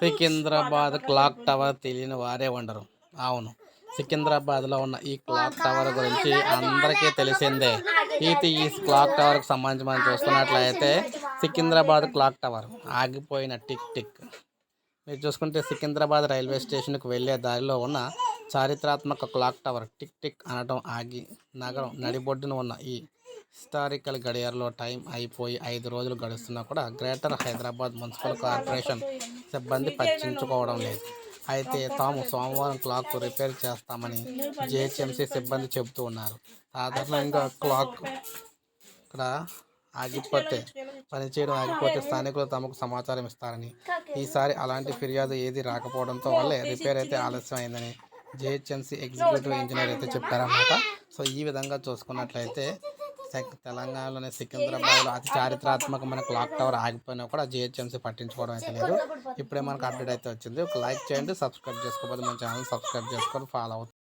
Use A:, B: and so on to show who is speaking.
A: Secunderabad clock tower తెలియని వారే ఉండరు. అవును. సికింద్రాబాద్లో ఉన్న ఈ క్లాక్ టవర్ గురించి అందరికీ తెలిసిందే. ఇది ఈ క్లాక్ టవర్కి సంబంధించి మనం చూస్తున్నట్లయితే సికింద్రాబాద్ క్లాక్ టవర్ ఆగిపోయిన టిక్ టిక్. మీరు చూసుకుంటే సికింద్రాబాద్ రైల్వే స్టేషన్కు వెళ్ళే దారిలో ఉన్న చారిత్రాత్మక క్లాక్ టవర్ టిక్ టిక్ అనడం ఆగి నగరం నడిబొడ్డున ఉన్న ఈ హిస్టారికల్ గడియారలో టైం అయిపోయి ఐదు రోజులు గడుస్తున్నా కూడా గ్రేటర్ హైదరాబాద్ మున్సిపల్ కార్పొరేషన్ సిబ్బంది పట్టించుకోవడం లేదు. అయితే తాము సోమవారం క్లాక్ రిపేర్ చేస్తామని జిహెచ్ఎంసీ సిబ్బంది చెబుతూ ఉన్నారు. సాధారణంగా క్లాక్ ఇక్కడ ఆగిపోతే పనిచేయడం ఆగిపోతే స్థానికులు తమకు సమాచారం ఇస్తారని. ఈసారి అలాంటి ఫిర్యాదు ఏది రాకపోవడంతో వల్లే రిపేర్ అయితే ఆలస్యం అయిందని జిహెచ్ఎంసీ ఎగ్జిక్యూటివ్ ఇంజనీర్ అయితే చెప్పారన్నమాట. సో ఈ విధంగా చూసుకున్నట్లయితే తెలంగాణలోని సికింద్రాబాద్లో అతి చారిత్రాత్మకమైన క్లాక్ టవర్ ఆగిపోయినా కూడా జిహెచ్ఎంసీ పట్టించుకోవడం అయితే లేదు. ఇప్పుడే మనకు అప్డేట్ అయితే వచ్చింది. ఒక లైక్ చేయండి సబ్స్క్రైబ్ చేసుకోకపోతే మన ఛానల్ సబ్స్క్రైబ్ చేసుకొని ఫాలో అవుతుంది